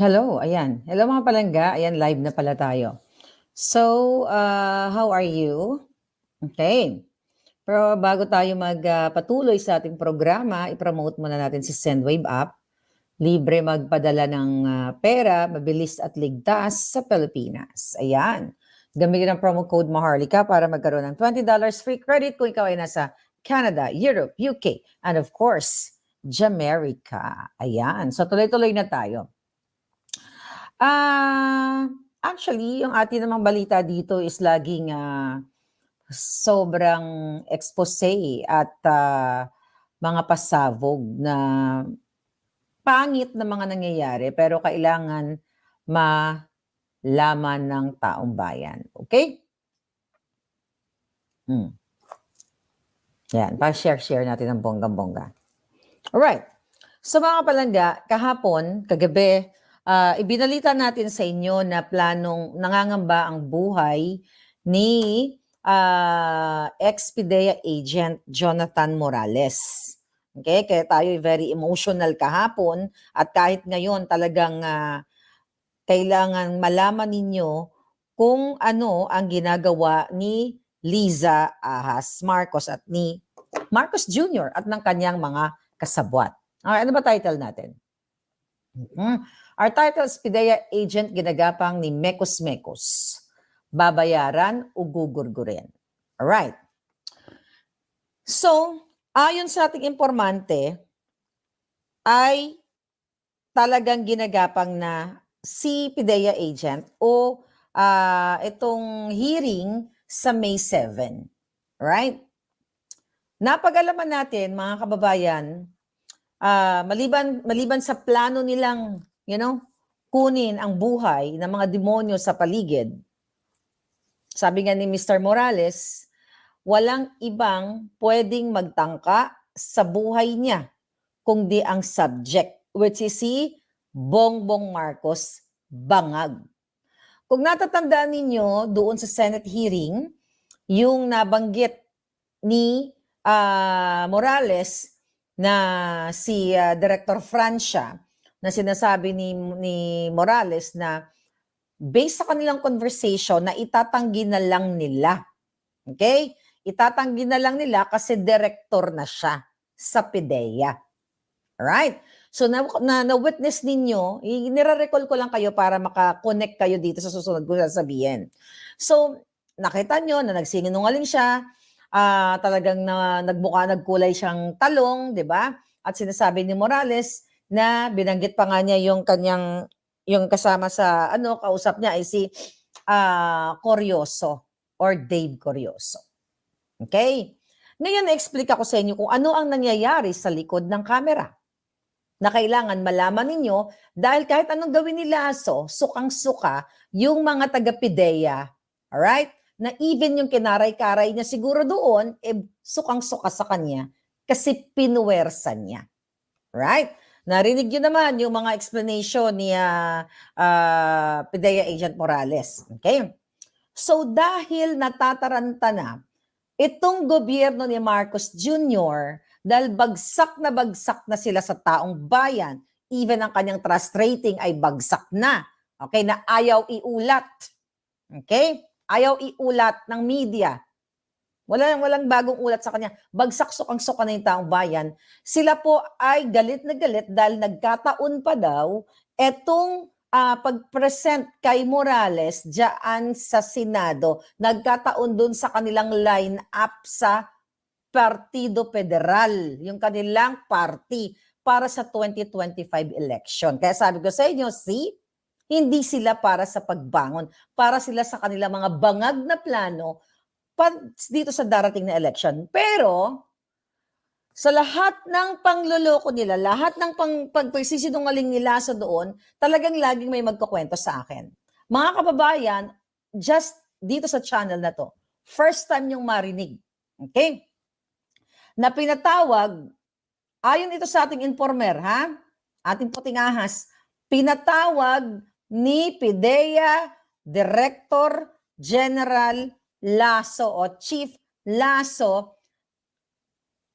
Hello, ayan. Hello mga palangga, ayan live na pala tayo. So, uh, how are you? Okay. Pero bago tayo magpatuloy sa ating programa, i-promote muna natin si Sendwave app. Libre magpadala ng ah, pera, mabilis at ligtas sa Pilipinas. Ayan. Gamitin ang promo code Maharlika para magkaroon ng $20 free credit kung ikaw ay nasa Canada, Europe, UK, and of course, Jamaica. Ayan. So tuloy-tuloy na tayo. Ah, actually, yung ating namang balita dito is laging ah, sobrang expose at ah, mga pasabog na pangit na mga nangyayari pero kailangan malaman ng taong bayan. Okay? Hmm. Yan, pa-share-share natin ng bonggang-bongga. Alright. So mga palangga, kahapon, kagabi, ah, ibinalita natin sa inyo na planong nangangamba ang buhay ni ah, ex-PIDEA agent Jonathan Morales. Okay, kaya tayo very emotional kahapon at kahit ngayon talagang ah, kailangan malaman ninyo kung ano ang ginagawa ni Liza Ahas Marcos at ni Marcos Jr. at ng kanyang mga kasabwat. Okay, ano ba title natin? Mhm. Our is PIDEA Agent Ginagapang ni Mekos Mekos. Babayaran o gugurgurin. Alright. So, ayon sa ating informante, ay talagang ginagapang na si PIDEA agent o ah, itong hearing sa May 7. Right? Napag-alaman natin, mga kababayan, ah, maliban, maliban sa plano nilang, you know, kunin ang buhay ng mga demonyo sa paligid, sabi nga ni Mr. Morales, walang ibang pwedeng magtangka sa buhay niya kundi ang subject, which is si Bongbong Marcos Bangag. Kung natatandaan ninyo doon sa Senate hearing, yung nabanggit ni ah, Morales na si ah, Director Francia na sinasabi ni, ni Morales na based sa kanilang conversation na itatanggi na lang nila. Okay? Itatanggi na lang nila kasi director na siya sa PIDEA. Alright? So na, na, na-witness ninyo, i- nire-recall ko lang kayo para makakonect kayo dito sa susunod ko sasabihin. So, nakita nyo na nagsinungaling siya, ah, talagang na, nagbuka, nagkulay siyang talong, di ba? At sinasabi ni Morales na binanggit pa nga niya yung kanyang yung kasama sa ano kausap niya ay si ah Corioso or Dave Corioso. Okay? Ngayon na-explain ako sa inyo kung ano ang nangyayari sa likod ng kamera na kailangan malaman ninyo dahil kahit anong gawin ni Lasso, sukang-suka yung mga taga-PIDEA, alright? Na even yung kinaray-karay niya siguro doon, eh, sukang-suka sa kanya kasi pinuwersa niya. Right? Narinig yun naman yung mga explanation ni ah, ah, PIDEA Agent Morales. Okay? So dahil natataranta na itong gobyerno ni Marcos Jr., dahil bagsak na bagsak na sila sa taong bayan, even ang kanyang trust rating ay bagsak na. Okay? Na ayaw iulat. Okay? Ayaw iulat ng media. Wala, walang bagong ulat sa kanya. Bagsak sukang-suka na yung taong bayan. Sila po ay galit na galit dahil nagkataon pa daw etong ah, pag-present kay Morales diyan sa Senado. Nagkataon dun sa kanilang line-up sa Partido Federal, yung kanilang party para sa 2025 election. Kaya sabi ko sa inyo, see, hindi sila para sa pagbangon, para sila sa kanilang mga bangag na plano dito sa darating na election. Pero, sa lahat ng pangloloko nila, lahat ng pang, pagpagsisinungaling nila sa doon, talagang laging may magkukwento sa akin. Mga kababayan, just dito sa channel na to, first time yung marinig. Okay? Na pinatawag, ayon ito sa ating informer, ha? Ating puting ahas, pinatawag ni PIDEA Director General Lasso o Chief Lasso.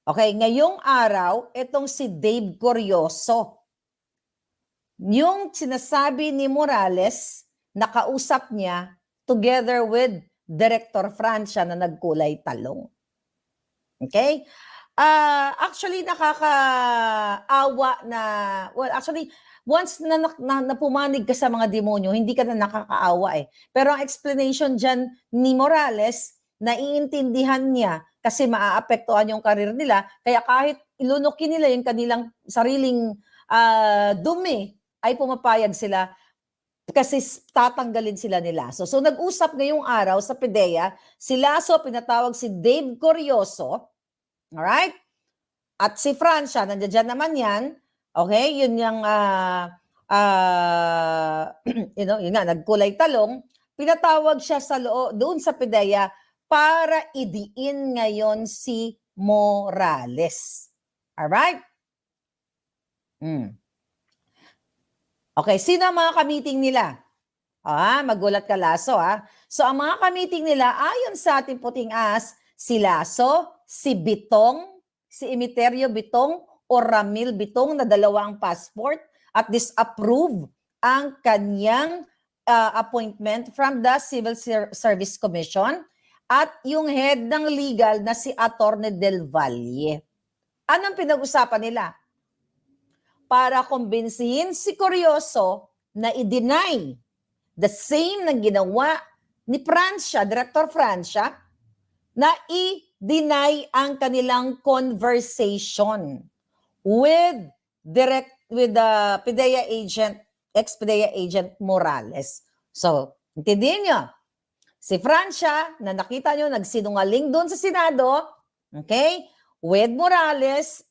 Okay, ngayong araw, itong si Dave Corioso. yung sinasabi ni Morales, nakausap niya together with Director Francia na nagkulay talong. Okay? Ah, actually nakakaawa na well actually once na, na, na, pumanig ka sa mga demonyo, hindi ka na nakakaawa eh. Pero ang explanation dyan ni Morales, naiintindihan niya kasi maaapektuhan yung karir nila. Kaya kahit ilunukin nila yung kanilang sariling ah, dumi, ay pumapayag sila kasi tatanggalin sila ni Lasso. So nag-usap ngayong araw sa PDEA, si Lasso pinatawag si Dave Corioso, alright? At si Francia, nandiyan naman yan, okay? Yun yung, ah, ah, you know, yun nga, nagkulay talong, pinatawag siya sa loo, doon sa PDEA para idiin ngayon si Morales. Alright? Mm. Okay, sino ang mga kamiting nila? Ah, magulat ka Lasso ah. So ang mga kamiting nila ayon sa ating puting as, si Lasso, si Bitong, si Imiterio Bitong o Ramil Bitong na dalawa ang passport at disapprove ang kanyang ah, appointment from the Civil Ser- Service Commission at yung head ng legal na si Attorney Del Valle. Anong pinag-usapan nila? para kumbinsihin si Curioso na i-deny the same na ginawa ni Francia, Director Francia, na i-deny ang kanilang conversation with direct with the PDEA agent, ex-PDEA agent Morales. So, intindihin nyo, si Francia, na nakita nyo, nagsinungaling doon sa Senado, okay, with Morales,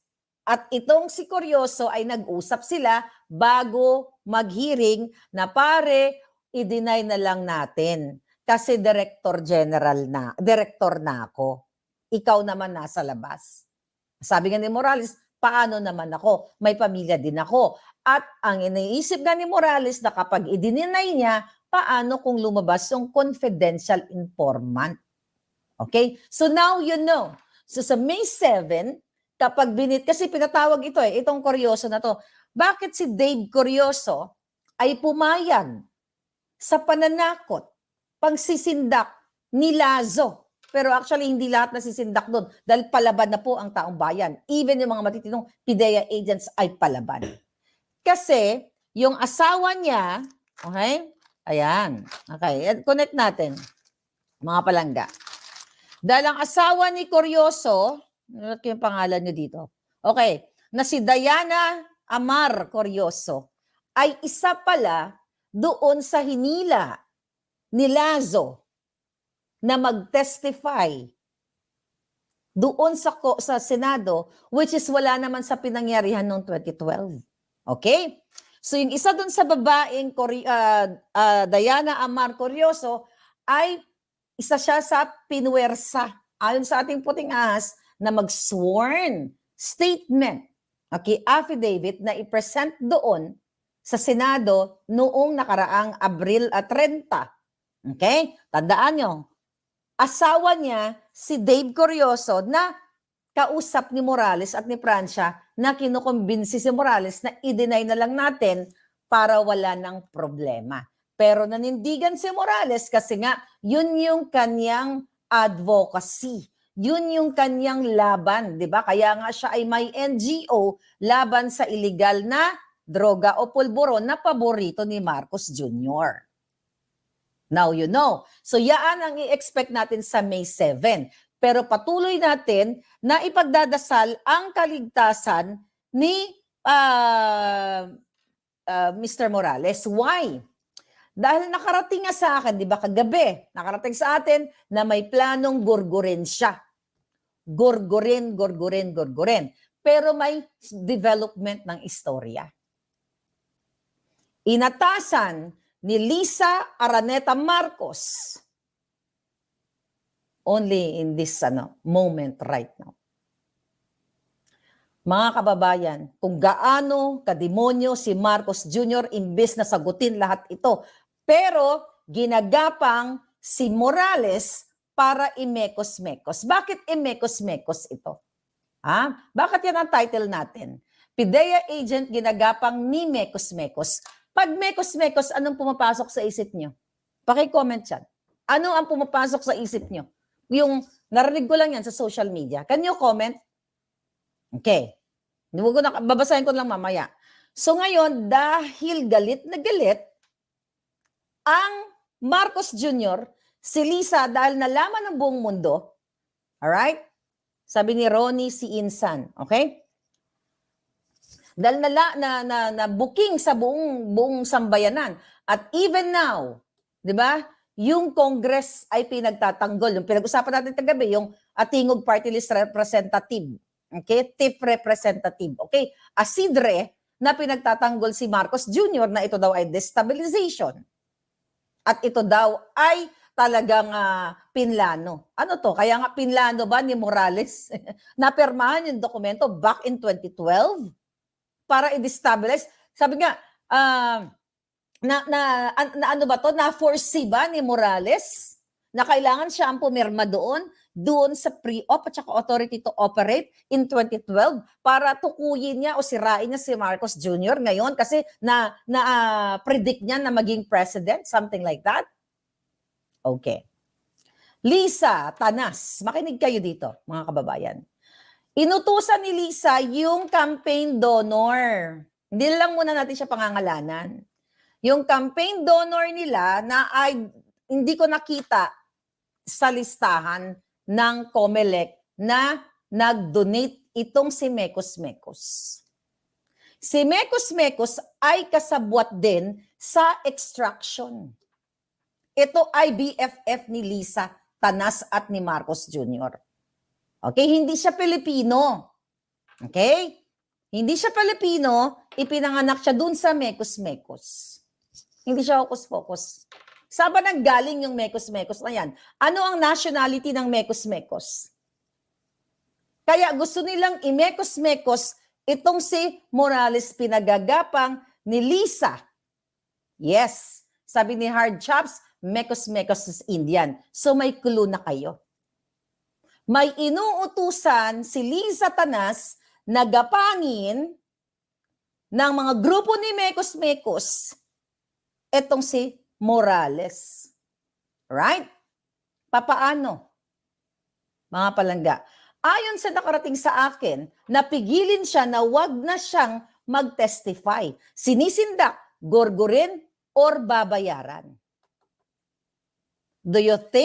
at itong si Curioso ay nag-usap sila bago mag-hearing na pare, i-deny na lang natin. Kasi director general na, director na ako. Ikaw naman nasa labas. Sabi nga ni Morales, paano naman ako? May pamilya din ako. At ang iniisip nga ni Morales na kapag i-deny niya, paano kung lumabas yung confidential informant? Okay? So now you know. So sa May 7, kapag binit, kasi pinatawag ito eh, itong Curioso na to, bakit si Dave Curioso ay pumayag sa pananakot, pagsisindak ni Lazo. Pero actually, hindi lahat nasisindak doon dahil palaban na po ang taong bayan. Even yung mga matitinong PIDEA agents ay palaban. Kasi, yung asawa niya, okay? Ayan. Okay, connect natin. Mga palangga. Dahil ang asawa ni Curioso, ano yung pangalan niyo dito? Okay, na si Diana Amar Corioso ay isa pala doon sa hinila ni Lazo na mag-testify doon sa sa Senado which is wala naman sa pinangyarihan noong 2012. Okay? So yung isa doon sa babaeng ah, ah, Diana Amar Corioso ay isa siya sa pinwersa ayon sa ating puting ahas na mag-sworn statement, okay, affidavit na i-present doon sa Senado noong nakaraang Abril at 30. Okay? Tandaan nyo, asawa niya si Dave Corioso na kausap ni Morales at ni Francia na kinukumbinsi si Morales na i-deny na lang natin para wala ng problema. Pero nanindigan si Morales kasi nga yun yung kanyang advocacy. Yun yung kanyang laban, 'di ba? Kaya nga siya ay may NGO laban sa illegal na droga o pulburon na paborito ni Marcos Jr. Now you know. So yaan ang i-expect natin sa May 7. Pero patuloy natin na ipagdadasal ang kaligtasan ni ah, ah, Mr. Morales. Why? Dahil nakarating nga sa akin, di ba, kagabi, nakarating sa atin na may planong gurgurin siya. Gurgurin, gurgurin, gurgurin. Pero may development ng istorya. Inatasan ni Lisa Araneta Marcos only in this ano, moment right now. Mga kababayan, kung gaano kademonyo si Marcos Jr. imbes na sagutin lahat ito. Pero ginagapang si Morales para imekos-mekos. Bakit imekos-mekos ito? Ha? Bakit yan ang title natin? PIDEA agent ginagapang ni Mekos Mekos. Pag Mekos Mekos, anong pumapasok sa isip nyo? Paki-comment yan. Ano ang pumapasok sa isip nyo? Yung narinig ko lang yan sa social media. Can you comment? Okay. Ko na, babasahin ko lang mamaya. So ngayon, dahil galit na galit, ang Marcos Jr., si Lisa, dahil nalaman ng buong mundo, alright? Sabi ni Ronnie si Insan, okay? Dahil nala, na, na, na booking sa buong, buong sambayanan. At even now, di ba, yung Congress ay pinagtatanggol. Yung pinag-usapan natin kagabi, yung Atingog Party List Representative. Okay? TIF Representative. Okay? Asidre, na pinagtatanggol si Marcos Jr. na ito daw ay destabilization. At ito daw ay talagang ah, pinlano. Ano to? Kaya nga pinlano ba ni Morales? Napirmahan yung dokumento back in 2012 para i-destabilize. Sabi nga, ah, na, na, an- na ano ba to? Na-foresee ba ni Morales na kailangan siya ang pumirma doon, doon sa pre-op at saka authority to operate in 2012 para tukuyin niya o sirain niya si Marcos Jr. ngayon kasi na, na ah, predict niya na maging president, something like that? Okay. Lisa Tanas, makinig kayo dito, mga kababayan. Inutusan ni Lisa yung campaign donor. Hindi lang muna natin siya pangangalanan. Yung campaign donor nila na ay hindi ko nakita sa listahan ng COMELEC na nag-donate itong si Mekos Mekos. Si Mekos Mekos ay kasabwat din sa extraction. Ito ay BFF ni Lisa Tanas at ni Marcos Jr. Okay, hindi siya Pilipino. Okay? Hindi siya Pilipino, ipinanganak siya dun sa Mekos Mekos. Hindi siya hocus pocus. Saan ba nanggaling yung Mekos Mekos na yan? Ano ang nationality ng Mekos Mekos? Kaya gusto nilang i-Mekos Mekos itong si Morales pinagagapang ni Lisa. Yes, sabi ni Hard Chops, Mekos Mekos is Indian. So may clue na kayo. May inuutusan si Lisa Tanas na gapangin ng mga grupo ni Mekos Mekos etong si Morales. Right? Papaano? Mga palangga. Ayon sa nakarating sa akin, napigilin siya na wag na siyang mag-testify. Sinisindak, gorgorin, or babayaran. Do you think